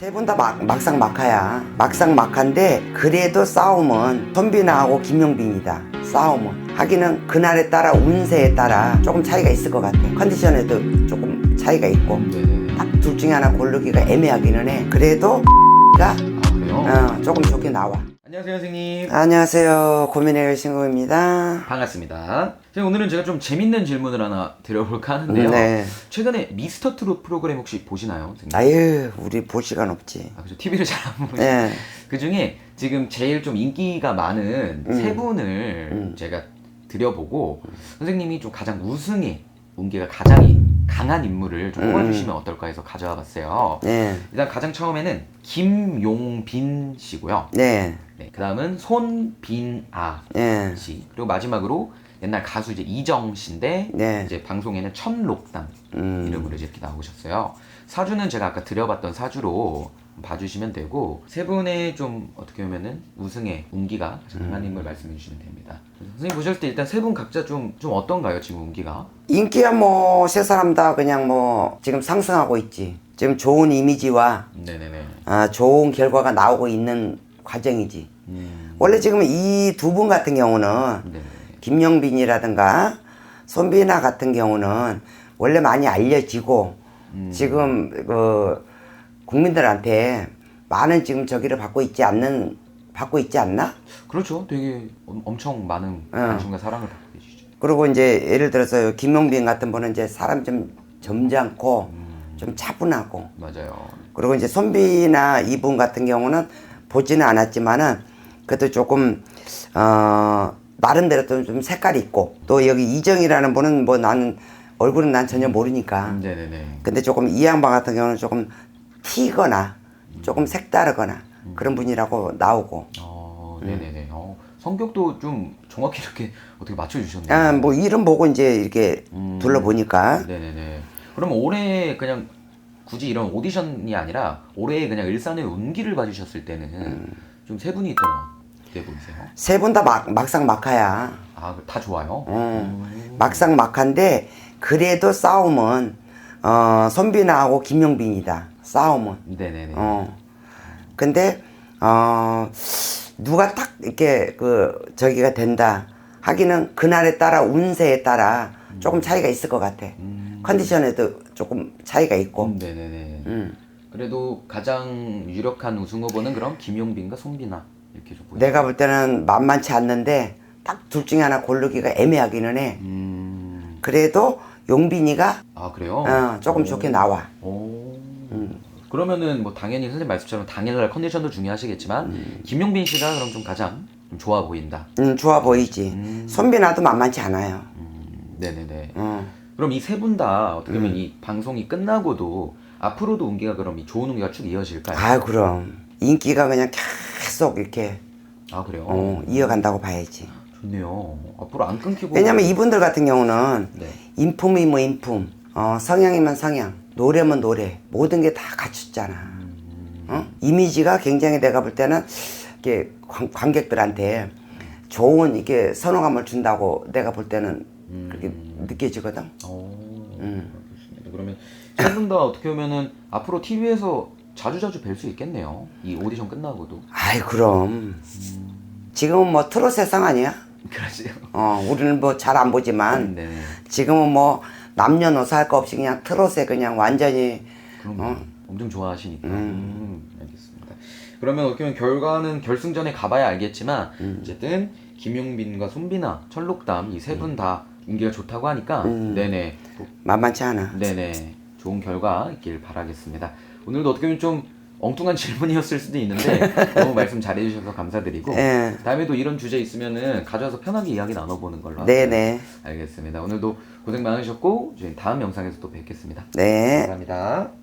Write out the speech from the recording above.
세 분 다 막상 막하야. 막상 막한데 그래도 싸움은 손빈아하고 김용빈이다. 싸움은 하기는 그날에 따라 운세에 따라 조금 차이가 있을 것 같아. 컨디션에도 조금 차이가 있고 네네네. 딱둘 중에 하나 고르기가 애매하기는 해. 그래도 가 아 그래요? 어, 조금 좋게 나와. 안녕하세요 선생님. 안녕하세요. 고민의 신고입니다. 반갑습니다. 선생님 오늘은 제가 좀 재밌는 질문을 하나 드려볼까 하는데요. 네. 최근에 미스터 트롯 프로그램 혹시 보시나요? 선생님? 아유, 우리 볼 시간 없지. 아 그죠. TV를 잘 안 보시죠. 네. 그 중에 지금 제일 좀 인기가 많은 음. 세 분을 음. 제가 드려보고 선생님이 좀 가장 우승에 운기가 가장 강한 인물을 좀 음. 뽑아주시면 어떨까 해서 가져와 봤어요. 네. 일단 가장 처음에는 김용빈 씨고요. 네. 네, 그 다음은 손빈아 네. 씨. 그리고 마지막으로 옛날 가수 이제 이정 씨인데 네. 이제 방송에는 천록담 음. 이름으로 이렇게 나오셨어요. 사주는 제가 아까 드려봤던 사주로 봐주시면 되고 세 분의 좀 어떻게 보면은 우승의 운기가 가장 강한 인물 말씀해 주시면 됩니다. 선생님 보셨을 때 일단 세 분 각자 좀 좀 어떤가요 지금 운기가? 인기야 뭐 세 사람 다 그냥 뭐 지금 상승하고 있지. 지금 좋은 이미지와 네네네. 아, 좋은 결과가 나오고 있는 과정이지. 음, 원래 지금 이 두 분 같은 경우는 네네. 김영빈이라든가 손빈아 같은 경우는 원래 많이 알려지고 음. 지금 그 국민들한테 많은 지금 저기를 받고 있지 않는 받고 있지 않나? 그렇죠. 되게 엄- 엄청 많은 관심과 사랑을 받고 계시죠. 그리고 이제 예를 들어서 김용빈 같은 분은 이제 사람 좀 점잖고 좀 차분하고 맞아요. 그리고 이제 손비나 이분 같은 경우는 보지는 않았지만은 그래도 조금 어 나름대로 또좀 색깔이 있고 또 여기 이정이라는 분은 뭐 나는 얼굴은 난 전혀 모르니까 음, 네네네. 근데 조금 이 양반 같은 경우는 조금 튀거나 조금 색다르거나 그런 분이라고 나오고 어, 네네네. 어, 성격도 좀 정확히 이렇게 어떻게 맞춰주셨네요. 아 뭐 이름 보고 이제 이렇게 음. 둘러보니까 네네네. 그럼 올해 그냥 굳이 이런 오디션이 아니라 올해 그냥 일산의 운기를 봐주셨을 때는 음. 좀세 분이 더 어떻게 보이세요? 세 분 다 막상 막하야 아, 다 좋아요? 음. 막상 막한데 그래도 싸움은 어 손빈아하고 김용빈이다 싸움은 네네네. 어 근데 어 누가 딱 이렇게 그 저기가 된다 하기는 그날에 따라 운세에 따라 조금 차이가 있을 것 같아 음. 컨디션에도 조금 차이가 있고 음, 네네네. 음. 그래도 가장 유력한 우승 후보는 그럼 김용빈과 손빈아 이렇게 좀 보여요. 내가 볼 때는 만만치 않는데 딱 둘 중에 하나 고르기가 애매하기는 해 음. 그래도 용빈이가 아 그래요? 어, 조금 좋게 나와 오. 음. 그러면은 뭐 당연히 선생님 말씀처럼 당연할 컨디션도 중요하시겠지만 음. 김용빈 씨가 그럼 좀 가장 좀 좋아 보인다. 음, 좋아 보이지 음. 손빈아도 만만치 않아요 음, 네네네. 어. 그럼 이 세 분 다 어떻게 음. 보면 이 방송이 끝나고도 앞으로도 운기가 그럼 이 좋은 운기가 쭉 이어질까요? 아 그럼 인기가 그냥 계속 이렇게 아 그래요? 어, 이어간다고 봐야지 좋네요. 앞으로 안 끊기고. 왜냐면 이분들 같은 경우는 네. 인품이 뭐 인품 어, 성향이면 성향 노래면 노래 모든 게 다 갖췄잖아 어? 이미지가 굉장히 내가 볼 때는 이렇게 관, 관객들한테 좋은 이게 선호감을 준다고 내가 볼 때는 그렇게 느껴지거든 오, 음. 알겠습니다. 그러면 세 분 다 어떻게 보면은 앞으로 TV에서 자주 자주 뵐 수 있겠네요. 이 오디션 끝나고도. 아이 그럼 지금은 뭐 트롯 세상 아니야? 그러지요. 어 우리는 뭐 잘 안 보지만 네. 지금은 뭐 남녀노소 할 거 없이 그냥 트롯에 그냥 완전히 그럼 엄청 좋아하시니까. 음, 알겠습니다. 그러면 어떻게 보면 결과는 결승전에 가봐야 알겠지만 어쨌든 김용빈과 손빈아, 철록담 이 세 분다 운기가 좋다고 하니까 네네 꼭 만만치 않아. 네네 좋은 결과 있길 바라겠습니다. 오늘도 어떻게 보면 좀 엉뚱한 질문이었을 수도 있는데 너무 말씀 잘해 주셔서 감사드리고 예. 다음에도 이런 주제 있으면은 가져와서 편하게 이야기 나눠 보는 걸로 네네. 하고요. 알겠습니다. 오늘도 고생 많으셨고 저희 다음 영상에서 또 뵙겠습니다. 네. 감사합니다.